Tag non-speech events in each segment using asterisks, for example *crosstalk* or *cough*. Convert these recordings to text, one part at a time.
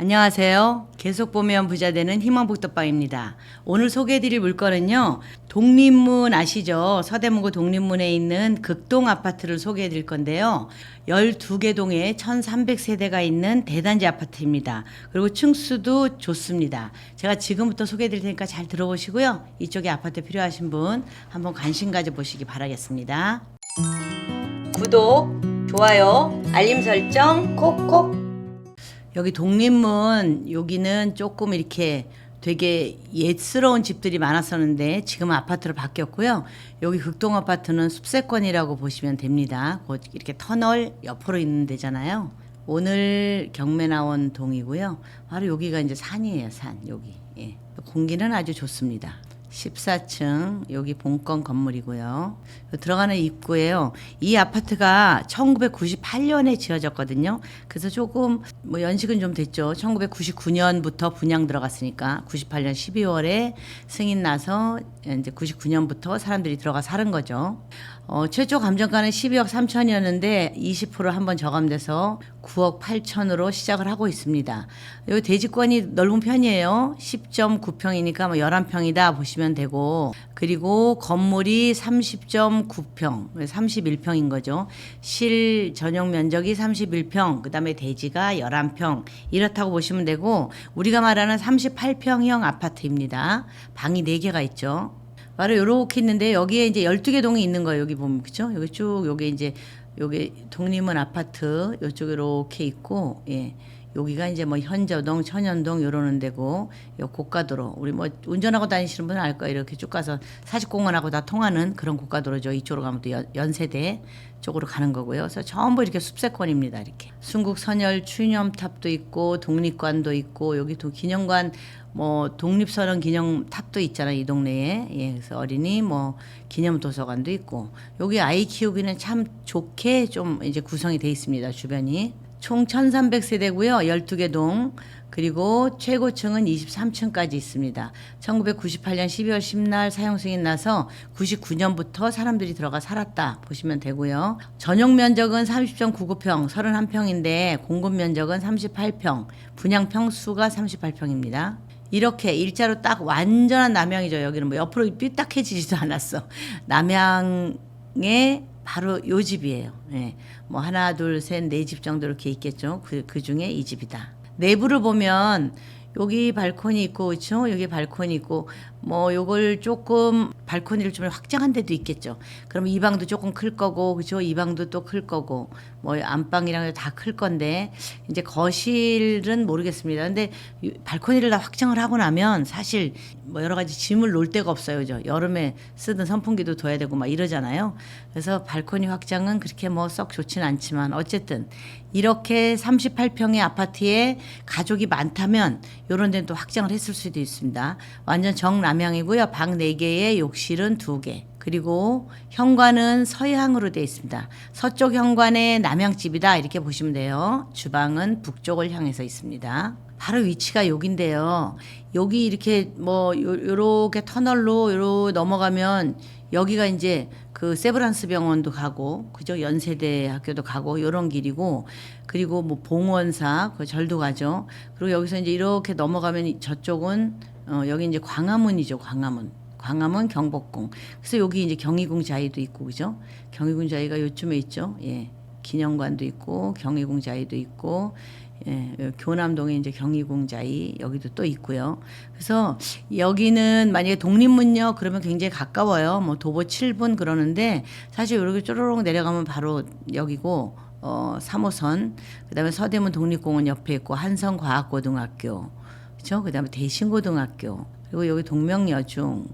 안녕하세요. 계속 보면 부자 되는 희망복덕방입니다. 오늘 소개해드릴 물건은요. 독립문 아시죠? 서대문구 독립문에 있는 극동 아파트를 소개해드릴 건데요. 12개 동에 1300세대가 있는 대단지 아파트입니다. 그리고 층수도 좋습니다. 제가 지금부터 소개해드릴 테니까 잘 들어보시고요. 이쪽에 아파트 필요하신 분 한번 관심 가져보시기 바라겠습니다. 구독, 좋아요, 알림 설정 콕콕 여기 독립문 여기는 조금 이렇게 되게 옛스러운 집들이 많았었는데 지금 아파트로 바뀌었고요. 여기 극동 아파트는 숲세권이라고 보시면 됩니다. 곧 이렇게 터널 옆으로 있는 데잖아요. 오늘 경매 나온 동이고요. 바로 여기가 이제 산이에요, 산 여기. 예. 공기는 아주 좋습니다. 14층 여기 본건 건물이고요. 들어가는 입구에요. 이 아파트가 1998년에 지어졌거든요. 그래서 조금 뭐 연식은 좀 됐죠. 1999년부터 분양 들어갔으니까 98년 12월에 승인 나서 이제 99년부터 사람들이 들어가 사는 거죠. 어, 최초 감정가는 12억 3천이었는데 20% 한번 저감돼서 9억 8천으로 시작을 하고 있습니다. 여기 대지권이 넓은 편이에요. 10.9평이니까 뭐 11평이다 보시면 되고 그리고 건물이 30.9평, 31평인 거죠. 실 전용 면적이 31평, 그다음에 대지가 11평 이렇다고 보시면 되고 우리가 말하는 38평형 아파트입니다. 방이 4개가 있죠. 바로 요렇게 있는데 여기에 이제 12개 동이 있는 거예요. 여기 보면 그죠? 여기 쭉 여기 이제 여기 독립문 아파트 요쪽에 이렇게 있고 예. 여기가 이제 뭐 현저동, 천연동 요러는 데고 요 고가도로 우리 뭐 운전하고 다니시는 분은 알 거예요. 이렇게 쭉 가서 사직공원하고 다 통하는 그런 고가도로죠. 이쪽으로 가면 또 연, 연세대 쪽으로 가는 거고요. 그래서 전부 이렇게 숲세권입니다. 이렇게 순국 선열 추념탑도 있고 독립관도 있고 여기 도 기념관 뭐 독립선언 기념탑도 있잖아요. 이 동네에. 예. 그래서 어린이 뭐 기념도서관도 있고 여기 아이 키우기는 참 좋게 좀 이제 구성이 돼 있습니다. 주변이. 총 1300세대고요. 12개 동. 그리고 최고층은 23층까지 있습니다. 1998년 12월 10날 사용 승인 나서 99년부터 사람들이 들어가 살았다 보시면 되고요. 전용 면적은 30.99평, 31평인데 공급 면적은 38평, 분양 평수가 38평입니다. 이렇게 일자로 딱 완전한 남양이죠. 여기는 뭐 옆으로 삐딱해지지도 않았어. 남양의 바로 요 집이에요. 예. 뭐 하나, 둘, 셋, 네 집 정도 이렇게 있겠죠. 그, 그 중에 이 집이다. 내부를 보면 여기 발코니 있고 그렇죠? 여기 발코니 있고 뭐 요걸 조금 발코니를 좀 확장한 데도 있겠죠. 그럼 이 방도 조금 클 거고 그죠? 이 방도 또 클 거고 뭐 안방이랑 다 클 건데 이제 거실은 모르겠습니다. 근데 이 발코니를 다 확장을 하고 나면 사실 뭐 여러 가지 짐을 놓을 데가 없어요. 그죠? 여름에 쓰던 선풍기도 둬야 되고 막 이러잖아요. 그래서 발코니 확장은 그렇게 뭐 썩 좋지는 않지만 어쨌든 이렇게 38평의 아파트에 가족이 많다면 요런 데는 또 확장을 했을 수도 있습니다. 완전 정남향이고요. 방 4개에 욕실 은 2개. 그리고 현관은 서향으로 되어 있습니다. 서쪽 현관에 남향집이다 이렇게 보시면 돼요. 주방은 북쪽을 향해서 있습니다. 바로 위치가 여긴데요. 여기 이렇게 뭐 요, 요렇게 터널로 요로 넘어가면 여기가 이제 그 세브란스 병원도 가고 그죠 연세대 학교도 가고 요런 길이고 그리고 뭐 봉원사 그 절도 가죠. 그리고 여기서 이제 이렇게 넘어가면 저쪽은 어 여기 이제 광화문이죠 광화문. 광화문 경복궁. 그래서 여기 이제 경희궁 자이도 있고 그죠? 경희궁 자이가 요쯤에 있죠. 예. 기념관도 있고 경희궁 자이도 있고 예, 교남동에 이제 경희궁자이 여기도 또 있고요. 그래서 여기는 만약에 독립문역 그러면 굉장히 가까워요. 뭐 도보 7분 그러는데 사실 이렇게 쪼로록 내려가면 바로 여기고 어 3호선 그다음에 서대문 독립공원 옆에 있고 한성과학고등학교 그렇죠? 그다음에 대신고등학교 그리고 여기 동명여중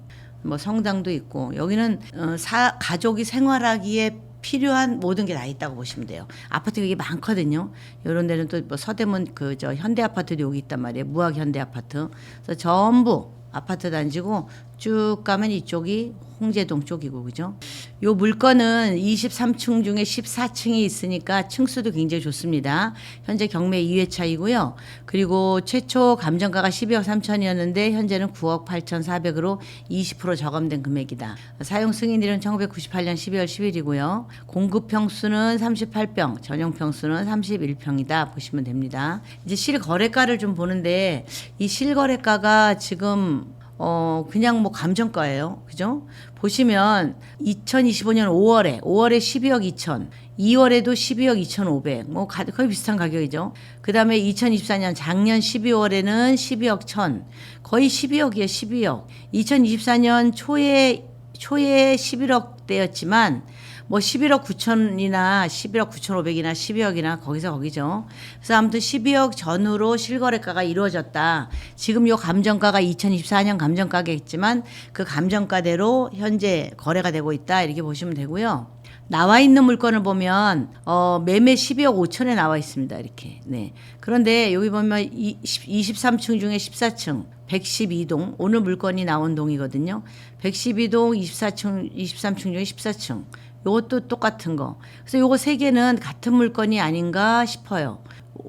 뭐 성당도 있고 여기는 어, 사, 가족이 생활하기에 필요한 모든 게 다 있다고 보시면 돼요. 아파트가 이게 많거든요. 이런 데는 또 뭐 서대문 그 저 현대 아파트도 여기 있단 말이에요. 무학 현대 아파트. 그래서 전부 아파트 단지고 쭉 가면 이쪽이 홍제동 쪽이고 그죠? 요 물건은 23층 중에 14층이 있으니까 층수도 굉장히 좋습니다. 현재 경매 2회차이고요. 그리고 최초 감정가가 12억 3천이었는데 현재는 9억 8천 4백으로 20% 저감된 금액이다. 사용 승인일은 1998년 12월 10일이고요. 공급 평수는 38평, 전용 평수는 31평이다 보시면 됩니다. 이제 실거래가를 좀 보는데 이 실거래가가 지금 어 그냥 뭐 감정가예요. 그죠? 보시면 2025년 5월에 5월에 12억 2천, 2월에도 12억 2,500. 뭐 가- 거의 비슷한 가격이죠. 그다음에 2024년 작년 12월에는 12억 1천. 거의 12억이에요. 12억. 2024년 초에 초에 11억대였지만 뭐 11억 9천이나 11억 9천5백이나 12억이나 거기서 거기죠. 그래서 아무튼 12억 전후로 실거래가가 이루어졌다. 지금 요 감정가가 2024년 감정가겠지만 그 감정가대로 현재 거래가 되고 있다. 이렇게 보시면 되고요. 나와 있는 물건을 보면 어 매매 12억 5천에 나와 있습니다. 이렇게. 네. 그런데 여기 보면 이 23층 중에 14층 112동 오늘 물건이 나온 동이거든요. 112동 24층 23층 중에 14층. 요것도 똑같은 거. 그래서 요거 세 개는 같은 물건이 아닌가 싶어요.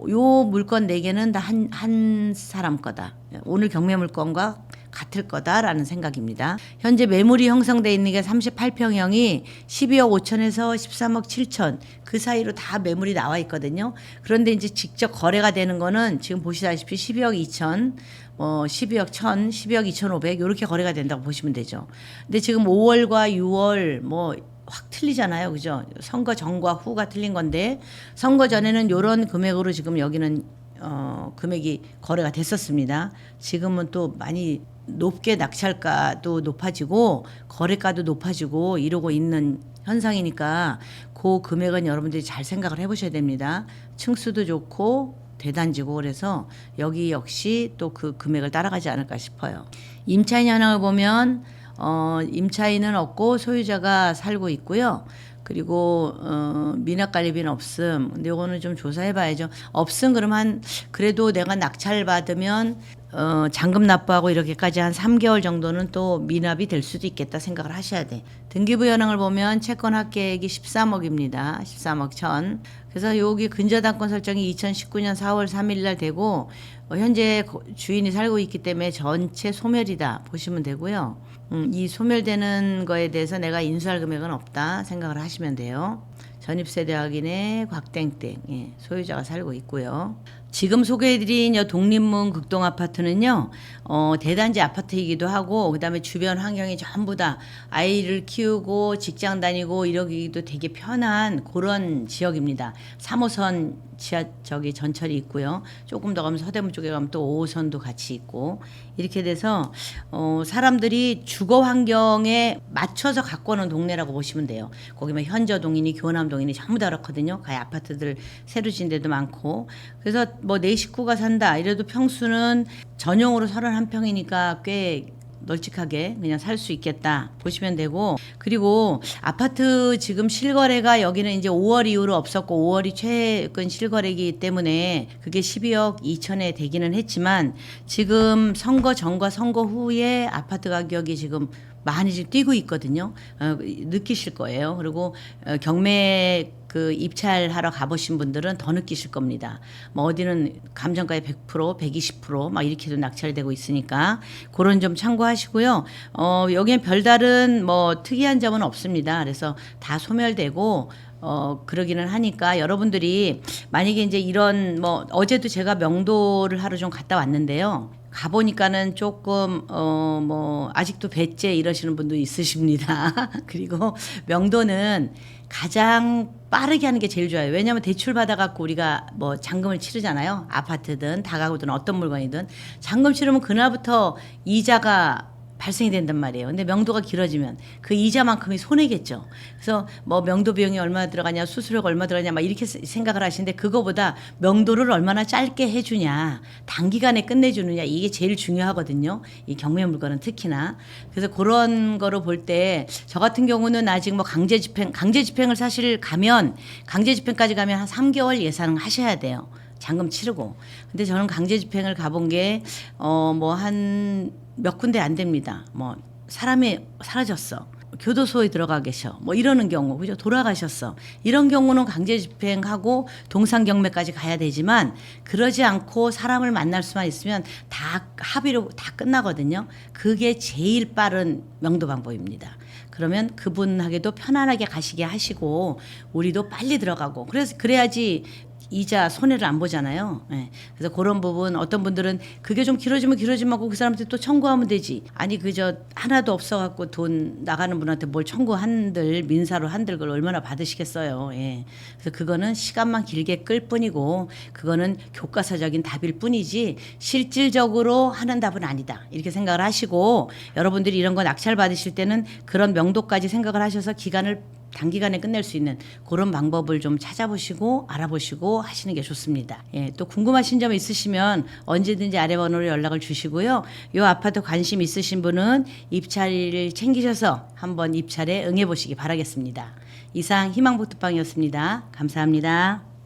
요 물건 네 개는 다 한 한 사람 거다. 오늘 경매 물건과 같을 거다라는 생각입니다. 현재 매물이 형성돼 있는 게 38평형이 12억 5천에서 13억 7천 그 사이로 다 매물이 나와 있거든요. 그런데 이제 직접 거래가 되는 거는 지금 보시다시피 12억 2천, 뭐 12억 1천, 12억 2천5백 이렇게 거래가 된다고 보시면 되죠. 근데 지금 5월과 6월 뭐 확 틀리잖아요. 그죠? 선거 전과 후가 틀린 건데 선거 전에는 요런 금액으로 지금 여기는 어 금액이 거래가 됐었습니다. 지금은 또 많이 높게 낙찰가도 높아지고 거래가도 높아지고 이러고 있는 현상이니까 그 금액은 여러분들이 잘 생각을 해보셔야 됩니다. 층수도 좋고 대단지고 그래서 여기 역시 또 그 금액을 따라가지 않을까 싶어요. 임차인 현황을 보면 어, 임차인은 없고 소유자가 살고 있고요. 그리고 어, 미납관리비는 없음. 근데 이거는 좀 조사해 봐야죠. 없음 그러면 한 그래도 내가 낙찰 받으면 어, 잔금 납부하고 이렇게까지 한 3개월 정도는 또 미납이 될 수도 있겠다 생각을 하셔야 돼. 등기부 현황을 보면 채권 합계액이 13억입니다. 13억 천. 그래서 여기 근저당권 설정이 2019년 4월 3일 날 되고 어, 현재 거- 주인이 살고 있기 때문에 전체 소멸이다 보시면 되고요. 음, 이 소멸되는 거에 대해서 내가 인수할 금액은 없다 생각을 하시면 돼요. 전입세대 확인에 곽땡땡 예, 소유자가 살고 있고요. 지금 소개해드린 요 독립문 극동 아파트는요, 어, 대단지 아파트이기도 하고, 그 다음에 주변 환경이 전부 다 아이를 키우고 직장 다니고 이러기도 되게 편한 그런 지역입니다. 3호선 지하 저기 전철이 있고요. 조금 더 가면 서대문 쪽에 가면 또 5호선도 같이 있고 이렇게 돼서 어, 사람들이 주거 환경에 맞춰서 갖고 오는 동네라고 보시면 돼요. 거기 뭐 현저동이니 교남동이니 전부 다 그렇거든요. 가히 아파트들 새로 진 데도 많고 그래서 뭐 내 식구가 산다 이래도 평수는 전용으로 31평이니까 꽤 널찍하게 그냥 살 수 있겠다 보시면 되고 그리고 아파트 지금 실거래가 여기는 이제 5월 이후로 없었고 5월이 최근 실거래이기 때문에 그게 12억 2천에 되기는 했지만 지금 선거 전과 선거 후에 아파트 가격이 지금 많이 지금 뛰고 있거든요. 어, 느끼실 거예요. 그리고 어, 경매 그 입찰하러 가보신 분들은 더 느끼실 겁니다. 뭐 어디는 감정가의 100%, 120%막 이렇게도 낙찰되고 있으니까 그런 점 참고하시고요. 어, 여기엔 별다른 뭐 특이한 점은 없습니다. 그래서 다 소멸되고 어 그러기는 하니까 여러분들이 만약에 이제 이런 뭐 어제도 제가 명도를 하러 좀 갔다 왔는데요. 가보니까는 조금 어 뭐 아직도 배째 이러시는 분도 있으십니다. *laughs* 그리고 명도는 가장 빠르게 하는 게 제일 좋아요. 왜냐하면 대출 받아갖고 우리가 뭐 잔금을 치르잖아요. 아파트든 다가구든 어떤 물건이든 잔금 치르면 그날부터 이자가 발생이 된단 말이에요. 근데 명도가 길어지면 그 이자만큼이 손해겠죠. 그래서 뭐 명도 비용이 얼마 들어가냐, 수수료가 얼마 들어가냐, 막 이렇게 세- 생각을 하시는데 그거보다 명도를 얼마나 짧게 해주냐, 단기간에 끝내주느냐 이게 제일 중요하거든요. 이 경매 물건은 특히나. 그래서 그런 거를 볼때 저 같은 경우는 아직 뭐 강제 집행, 강제 집행을 사실 가면 강제 집행까지 가면 한 3개월 예상을 하셔야 돼요. 잔금 치르고. 근데 저는 강제 집행을 가본 게, 어, 뭐 한 몇 군데 안 됩니다. 뭐, 사람이 사라졌어. 교도소에 들어가 계셔. 뭐 이러는 경우, 그죠? 돌아가셨어. 이런 경우는 강제 집행하고 동상 경매까지 가야 되지만 그러지 않고 사람을 만날 수만 있으면 다 합의로 다 끝나거든요. 그게 제일 빠른 명도 방법입니다. 그러면 그분에게도 편안하게 가시게 하시고 우리도 빨리 들어가고 그래서 그래야지 이자 손해를 안 보잖아요. 예. 그래서 그런 부분 어떤 분들은 그게 좀 길어지면 길어지면 하고 그 사람한테 또 청구하면 되지. 아니 그저 하나도 없어 갖고 돈 나가는 분한테 뭘 청구한들 민사로 한들 걸 얼마나 받으시겠어요. 예. 그래서 그거는 시간만 길게 끌 뿐이고 그거는 교과서적인 답일 뿐이지 실질적으로 하는 답은 아니다. 이렇게 생각을 하시고 여러분들이 이런 거 낙찰 받으실 때는 그런 명도까지 생각을 하셔서 기간을 단기간에 끝낼 수 있는 그런 방법을 좀 찾아보시고 알아보시고 하시는 게 좋습니다. 예, 또 궁금하신 점 있으시면 언제든지 아래 번호로 연락을 주시고요. 이 아파트 관심 있으신 분은 입찰을 챙기셔서 한번 입찰에 응해 보시기 바라겠습니다. 이상 희망복덕방이었습니다. 감사합니다.